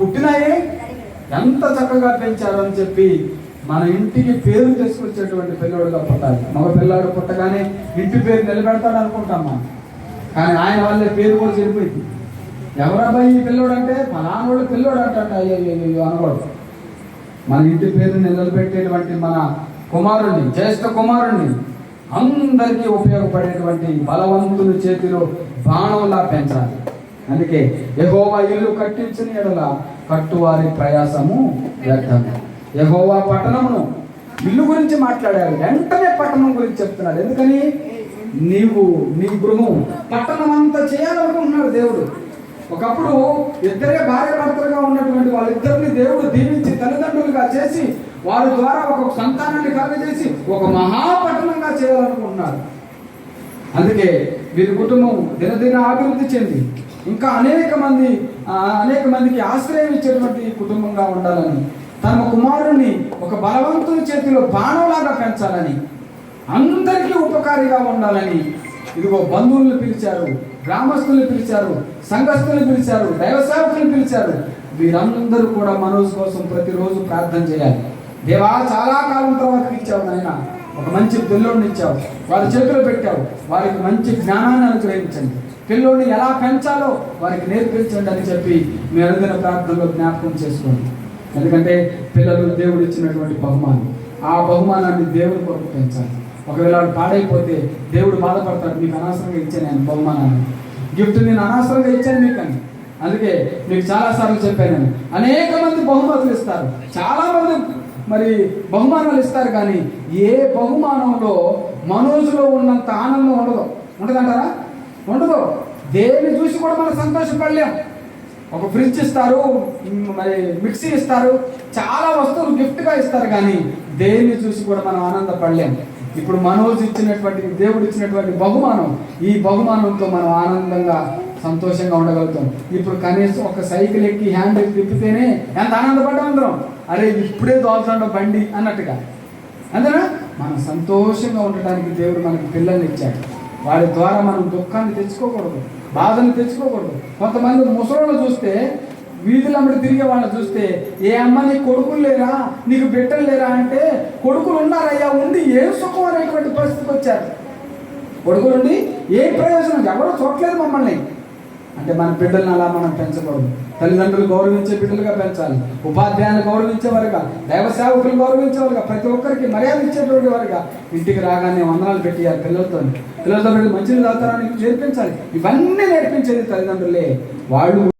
పుట్టినాయే? ఎంత చక్కగా పెంచారు అని చెప్పి మన ఇంటికి పేరు తీసుకొచ్చేటువంటి పిల్లోడుగా పుట్టాలి. మగ పిల్లాడు పుట్టగానే ఇంటి పేరు నిలబెడతాడు అనుకుంటాం మనం. కానీ ఆయన వల్లే పేరు కూడా చెడిపోయింది. ఎవరబ్బాయి ఈ పిల్లోడు అంటే ఫలానోడు పిల్లోడు అంటాడు అయ్యో అయ్యో అనకూడదు. మన ఇంటి పేరు నిలబెట్టేటువంటి మన కుమారుణ్ణి జ్యేష్ఠ కుమారుణ్ణి అందరికీ ఉపయోగపడేటువంటి బలవంతుని చేతిలో బాణంలా పెంచాలి. అందుకే ఎగోవా ఇల్లు కట్టించిన ఎడల కట్టువారి ప్రయాసము వ్యర్థం ఎగోవా పట్టణమును ఇల్లు గురించి మాట్లాడారు వెంటనే పట్టణం గురించి చెప్తున్నాడు. ఎందుకని? నీవు నీ గృహం పట్టణం అంతా చేయాలనుకుంటున్నాడు దేవుడు. ఒకప్పుడు ఇద్దరే భార్య భర్తలుగా ఉన్నటువంటి వాళ్ళిద్దరిని దేవుడు దీవించి తల్లిదండ్రులుగా చేసి వారి ద్వారా ఒక సంతానాన్ని కలుగజేసి ఒక మహాపట్టణంగా చేయాలనుకుంటున్నారు అందుకే వీరి కుటుంబం దినదిన అభివృద్ధి చెంది ఇంకా అనేక మంది అనేక మందికి ఆశ్రయం ఇచ్చేటువంటి కుటుంబంగా ఉండాలని తమ కుమారుని ఒక బలవంతుని చేతిలో బాణంలాగా పెంచాలని అందరికీ ఉపకారిగా ఉండాలని ఇదిగో బంధువులను పిలిచారు గ్రామస్తుల్ని పిలిచారు సంఘస్థుల్ని పిలిచారు దైవ సేవకుల్ని పిలిచారు. వీరందరూ కూడా మనోజ్ కోసం ప్రతిరోజు ప్రార్థన చేయాలి. దేవా చాలా కాలం తర్వాత ఇచ్చావు నాయన. ఒక మంచి పిల్లోడిని ఇచ్చావు. వారి చేతిలో పెట్టావు. వారికి మంచి జ్ఞానాన్ని అనుగ్రహించండి. పిల్లోడిని ఎలా పెంచాలో వారికి నేర్పించండి అని చెప్పి మీ అనుదిన ప్రార్థనలో జ్ఞాపకం చేసుకోండి. ఎందుకంటే పిల్లలు దేవుడు ఇచ్చినటువంటి బహుమానం. ఆ బహుమానాన్ని దేవుడి కొరకు పెంచాలి. ఒకవేళ వాడు పాడైపోతే దేవుడు బాధపడతాడు. మీకు అనవసరంగా ఇచ్చాను నేను బహుమానాన్ని. గిఫ్ట్ నేను అనవసరంగా ఇచ్చాను మీకు అని అందుకే మీకు చాలాసార్లు చెప్పాను నేను. అనేక మంది బహుమతులు ఇస్తారు. చాలా మంది మరి బహుమానాలు ఇస్తారు కానీ ఏ బహుమానంలో మనోజులో ఉన్నంత ఆనందం ఉండదు. ఉండదంటారా? ఉండదు. దేన్ని చూసి కూడా మనం సంతోషపడలేం. ఒక ఫ్రిడ్జ్ ఇస్తారు మరి మిక్సీ ఇస్తారు చాలా వస్తువులు గిఫ్ట్గా ఇస్తారు కానీ దేన్ని చూసి కూడా మనం ఆనందపడలేం. ఇప్పుడు మనోజ్ ఇచ్చినటువంటి దేవుడు ఇచ్చినటువంటి బహుమానం ఈ బహుమానంతో మనం ఆనందంగా సంతోషంగా ఉండగలుగుతాం. ఇప్పుడు కనీసం ఒక సైకిల్ ఎక్కి హ్యాండ్ ఎక్కి తిప్పితేనే ఎంత ఆనందపడ్డాం అందరం? అరే ఇప్పుడే దోల్తాండ బండి అన్నట్టుగా. అంతేనా? మనం సంతోషంగా ఉండటానికి దేవుడు మనకి పిల్లల్ని ఇచ్చాడు. వాడి ద్వారా మనం దుఃఖాన్ని తెచ్చుకోకూడదు బాధను తెచ్చుకోకూడదు. కొంతమంది ముసలోళ్ళు చూస్తే వీధులమ్మడి తిరిగే వాళ్ళని చూస్తే ఏ అమ్మ నీ కొడుకులు లేరా? నీకు బిడ్డలు లేరా? అంటే కొడుకులు ఉన్నారయ్యా ఉండి ఏ సుఖం అనేటువంటి పరిస్థితికి వచ్చారు? కొడుకులుండి ఏ ప్రయోజనం? ఎవరో చూడలేదు మమ్మల్ని. అంటే మన బిడ్డలను అలా మనం పెంచకూడదు. తల్లిదండ్రులు గౌరవించే బిడ్డలుగా పెంచాలి. ఉపాధ్యాయులు గౌరవించేవారుగా దైవ సేవకులు గౌరవించేవారుగా ప్రతి ఒక్కరికి మర్యాద ఇచ్చేటువంటి వారుగా ఇంటికి రాగానే వందనాలు పెట్టియాలి పిల్లలతో. పిల్లలతో మంచి మంచిని తాగుతారని నేర్పించాలి. ఇవన్నీ నేర్పించేది తల్లిదండ్రులే. వాళ్ళు